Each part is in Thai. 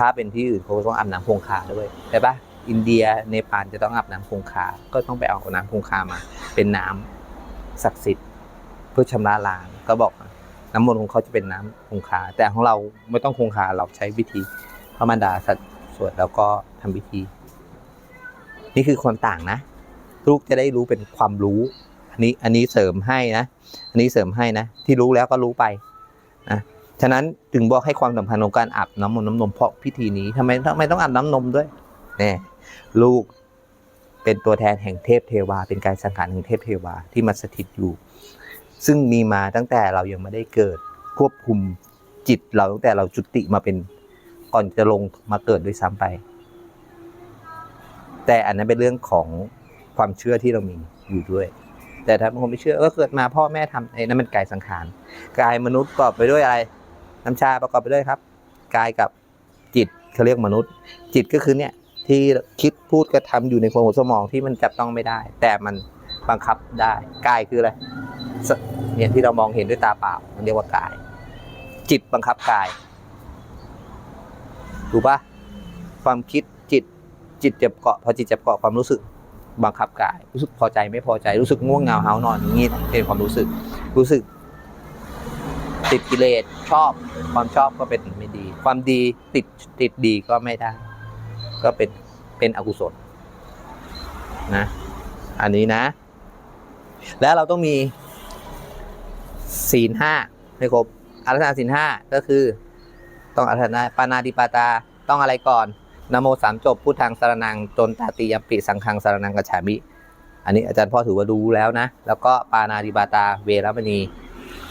ถ้าเป็นที่อื่นเขาก็ต้องอาบน้ำคงคาด้วยใช่ปะอินเดียเนปาลจะต้องอาบน้ำคงคา ก็ต้องไปเอาน้ำคงคามา เป็นน้ำศักดิ์สิทธิ์ เพื่อชำระล้างก็บอกนะน้ำมนต์ของเขาจะเป็นน้ำคงคา แต่ของเราไม่ต้องคงคาเราใช้วิธีพระมารดาสัตว์สวดแล้วก็ทำพิธี นี่คือความต่างนะลูกจะได้รู้เป็นความรู้อันนี้อันนี้เสริมให้นะ อันนี้เสริมให้นะ ที่รู้แล้วก็รู้ไปนะ ฉะนั้นถึงบอกให้ความสำคัญของการอาบน้ำมนต์น้ำนมเพราะพิธีนี้ทำไมทำไมต้องอาบน้ำนมด้วยเนี่ยลูกเป็นตัวแทนแห่งเทพเทวา เป็นการสังขารแห่งเทพเทวาที่มาสถิตอยู่ ซึ่งมีมาตั้งแต่เรายังไม่ได้เกิดควบคุมจิตเราตั้งแต่เราจุติมาเป็นก่อนจะลงมาเกิดด้วยซ้ำไป แต่อันนั้นเป็นเรื่องของความเชื่อที่เรามีอยู่ด้วย แต่ถ้าบางคนไม่เชื่อเออเกิดมาพ่อแม่ทำไอ้นั่นมันกายสังขารกายมนุษย์ประกอบไปด้วยอะไร น้ำชาประกอบไปด้วยครับกายกับจิตเขาเรียกมนุษย์ จิตก็คือเนี่ยที่คิดพูดกระทำอยู่ในโครงหัวสมองที่มันจับต้องไม่ได้ แต่มันบังคับได้กายคืออะไรเนี่ยที่เรามองเห็นด้วยตาเปล่ามันเรียกว่ากาย จิตบังคับกายถูกปะความคิดจิตจิตจะเกาะพอจิตจะเกาะความรู้สึกบังคับกาย รู้สึกพอใจไม่พอใจรู้สึกง่วงเหงาเหานอนอย่างนี้เป็นความรู้สึกรู้สึก ติดกิเลสชอบความชอบก็เป็นไม่ดี ความดีติดติดดีก็ไม่ได้ ก็เป็นเป็นอกุศลนะอันนี้นะ แล้วเราต้องมีศีลห้าให้ครบอารัธนาศีลห้าก็คือ ต้องอารัธนาปานาติปาตาต้องอะไรก่อนนโมสามจบพุทธังสารนังจนตาติยปิสังฆังสารนังกัจฉามิ อันนี้อาจารย์พ่อถือว่ารู้แล้วนะ แล้วก็ปานาติปาตาเวรมณี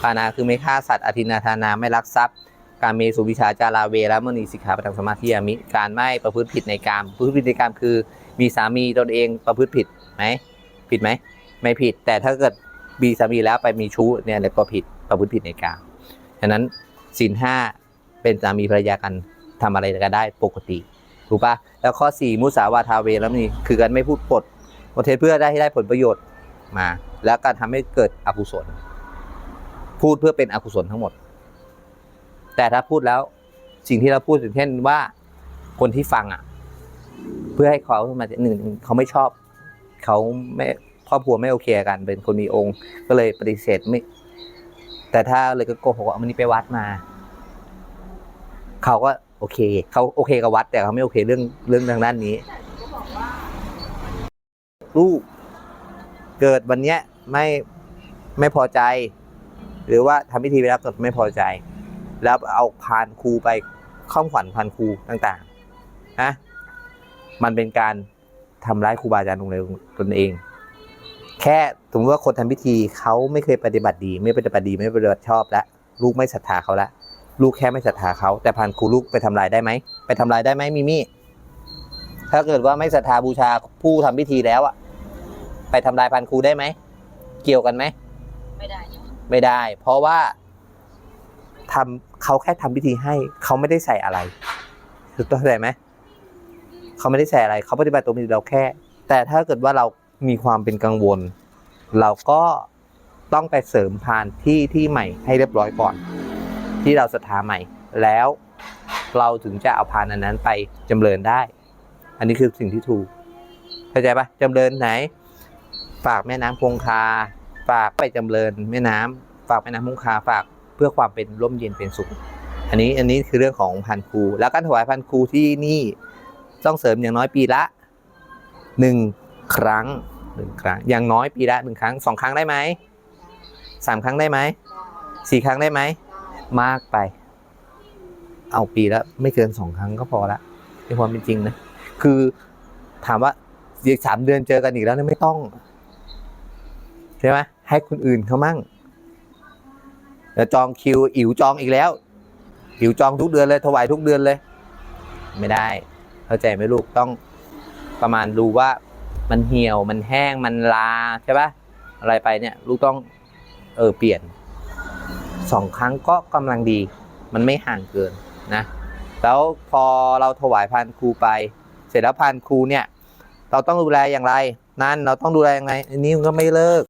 ปานาคือไม่ฆ่าสัตว์อธินาทานาไม่ลักทรัพย์ การเมสุวิชาจาราเวรมณีสิกขาปทังสมาธิยามิ การไม่ประพฤติผิดในกามประพฤติผิดในกามคือ มีสามีตนเองประพฤติผิดไหมผิดไหมไม่ผิด แต่ถ้าเกิดมีสามีแล้วไปมีชู้เนี่ยแล้วก็ผิดประพฤติผิดในกามฉะนั้นศีลห้าเป็นสามีภรรยากันทำอะไรก็ได้ปกติถูกปะแล้วข้อสี่มุสาวาทาเวรมณีคือการไม่พูดปดประเทศเพื่อได้ให้ได้ผลประโยชน์มา แล้วการทำให้เกิดอกุศล พูดเพื่อเป็นอกุศลทั้งหมด แต่ถ้าพูดแล้วสิ่งที่เราพูดถึงเช่นว่าคนที่ฟังอะ เพื่อให้เขามาหนึ่งเขาไม่ชอบ เขาไม่ครอบครัวไม่โอเคกัน เป็นคนมีองค์ ก็เลยปฏิเสธไม่ แต่ถ้าเลยก็โกหกว่าเอามันนี้ไปวัดมา เขาก็โอเค เขาโอเคกับวัด แต่เขาไม่โอเคเรื่องเรื่องทางด้านนี้ลูกเกิดวันเนี้ยไม่ไม่พอใจ หรือว่าทำพิธีไปแล้วแต่ไม่พอใจ แล้วเอาพานครูไปข้อมขวัญพานครูต่างๆนะมันเป็นการทำร้ายครูบาอาจารย์ลงในตนเอง แค่สมมติว่าคนทำพิธีเขาไม่เคยปฏิบัติดี ไม่ปฏิบัติดี ไม่ปฏิบัติชอบแล้วลูกไม่ศรัทธาเขาละลูกแค่ไม่ศรัทธาเขาแต่พานครูลูกไปทำลายได้ไหมไปทำลายได้ไหมมิมี่ถ้าเกิดว่าไม่ศรัทธาบูชาผู้ทำพิธีแล้วอะไปทำลายพานครูได้ไหม เกี่ยวกันไหม ไม่ได้ ไม่ได้ เพราะว่าทำเขาแค่ทำพิธีให้เขาไม่ได้ใส่อะไรถูกต้องไหมเขาไม่ได้ใส่อะไรเขาปฏิบัติตัวมีเราแค่ แต่ถ้าเกิดว่าเรามีความเป็นกังวล เราก็ต้องไปเสริมพานที่ที่ใหม่ให้เรียบร้อยก่อน ที่เราศรัทธาใหม่ แล้วเราถึงจะเอาพานอันนั้นไปจำเริญได้ อันนี้คือสิ่งที่ถูกเข้าใจปะจำเริญไหน ฝากแม่น้ำคงคา ฝากไปจำเริญแม่น้ำฝากแม่น้ำคงคาฝากเพื่อความเป็นร่มเย็นเป็นสุข อันนี้อันนี้คือเรื่องของพันครู แล้วการถวายพันครูที่นี่ต้องเสริมอย่างน้อยปีละหนึ่งครั้งหนึ่งครั้งอย่างน้อยปีละหนึ่งครั้งสองครั้งได้ไหมสามครั้งได้ไหมสี่ครั้งได้ไหมมากไป เอาปีละไม่เกินสองครั้งก็พอละในความเป็นจริงนะคือถามว่าอีกสามเดือนเจอกันอีกแล้วเนี่ยไม่ต้อง ใช่ไหมให้คนอื่นเขามั่งแล้วจองคิวอิ๋วจองอีกแล้ว อิ๋วจองทุกเดือนเลยถวายทุกเดือนเลย ไม่ได้ เข้าใจไหมลูกต้องประมาณดูว่ามันเหี่ยวมันแห้งมันลาใช่ปะอะไรไปเนี่ย ลูกต้องเออเปลี่ยนสองครั้งก็กำลังดี มันไม่ห่างเกินนะ แล้วพอเราถวายพานครูไป เสร็จแล้วพานครูเนี่ย เราต้องดูแลอย่างไร นั่นเราต้องดูแลยังไงอันนี้มันก็ไม่เลิก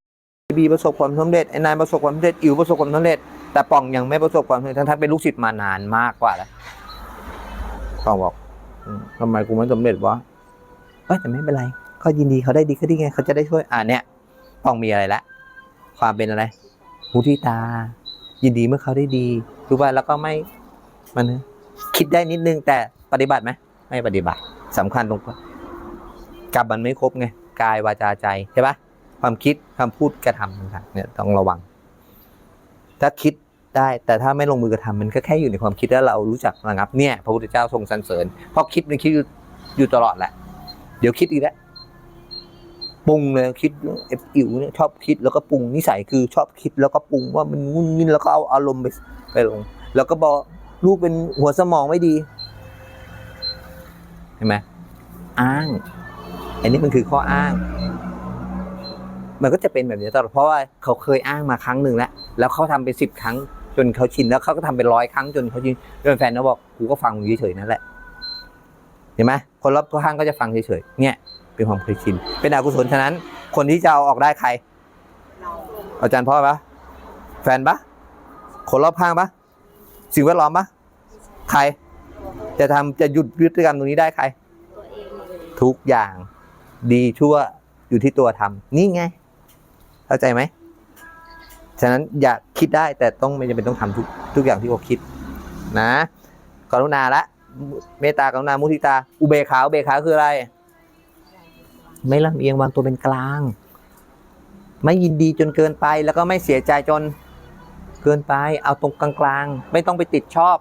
บีประสบความสำเร็จไอ้นายประสบความสำเร็จอิ๋วประสบความสำเร็จ แต่ป่องยังไม่ประสบความสำเร็จทั้งๆเป็นลูกศิษย์มานานมากกว่าแล้วป่องบอกทำไมกูไม่สำเร็จวะเอ้ยแต่ไม่เป็นไร ก็ยินดีเขาได้ดีก็ดีไงเขาจะได้ช่วยอ่าเนี่ยป่องมีอะไรละความเป็นอะไรมุทิตา ยินดีเมื่อเขาได้ดีรู้ป่ะแล้วก็ไม่มันคิดได้นิดนึงแต่ปฏิบัติไหมไม่ปฏิบัติสำคัญตรงกรรมมันไม่ครบไงกายวาจาใจใช่ปะ ความคิดคำพูดกระทำต่างๆเนี่ยต้องระวัง ถ้าคิดได้ แต่ถ้าไม่ลงมือกระทำมันก็แค่อยู่ในความคิดแล้วเรารู้จักระงับเนี่ยพระพุทธเจ้าทรงสรรเสริญเพราะคิดมันคิดอยู่อยู่ตลอดแหละ เดี๋ยวคิดอีกแล้วปรุงเลยคิดเอฟอิวเนี่ยชอบคิดแล้วก็ปรุงนิสัยคือชอบคิดแล้วก็ปรุงว่ามันงุนงินแล้วก็เอาอารมณ์ไปไปลง แล้วก็บอกลูกเป็นหัวสมองไม่ดีเห็นไหมอ้าง อันนี้มันคือข้ออ้าง มันก็จะเป็นแบบนี้ตลอดเพราะว่าเขาเคยอ้างมาครั้งหนึ่งแล้วแล้วเขาทำไปสิบครั้งจนเขาชินแล้วเขาก็ทำไปร้อยครั้งจนเขาชินจนแฟนเขาบอกกูก็ฟังมึงเฉยๆนั่นแหละเห็นไหมคนรอบข้างก็จะฟังเฉยๆเนี่ยเป็นความเคยชิน เป็นอกุศลฉะนั้น คนที่จะเอาออกได้ใครอาจารย์พ่อปะแฟนปะคนรอบข้างปะสิ่งแวดล้อมปะใคร จะทำจะหยุดพฤติกรรมตรงนี้ได้ใคร ทุกอย่างดีชั่วอยู่ที่ตัวทำนี่ไง เข้าใจไหมฉะนั้นอย่าคิดได้แต่ต้องไม่จำเป็นต้องทำทุกทุกอย่างที่เขาคิดนะกรุณาละเมตตากรุณามุทิตา อุเบกขาอุเบกขาคืออะไร ไม่ลำเอียงวางตัวเป็นกลาง ไม่ยินดีจนเกินไปแล้วก็ไม่เสียใจจนเกินไป เอาตรงกลางๆ ไม่ต้องไปติดชอบ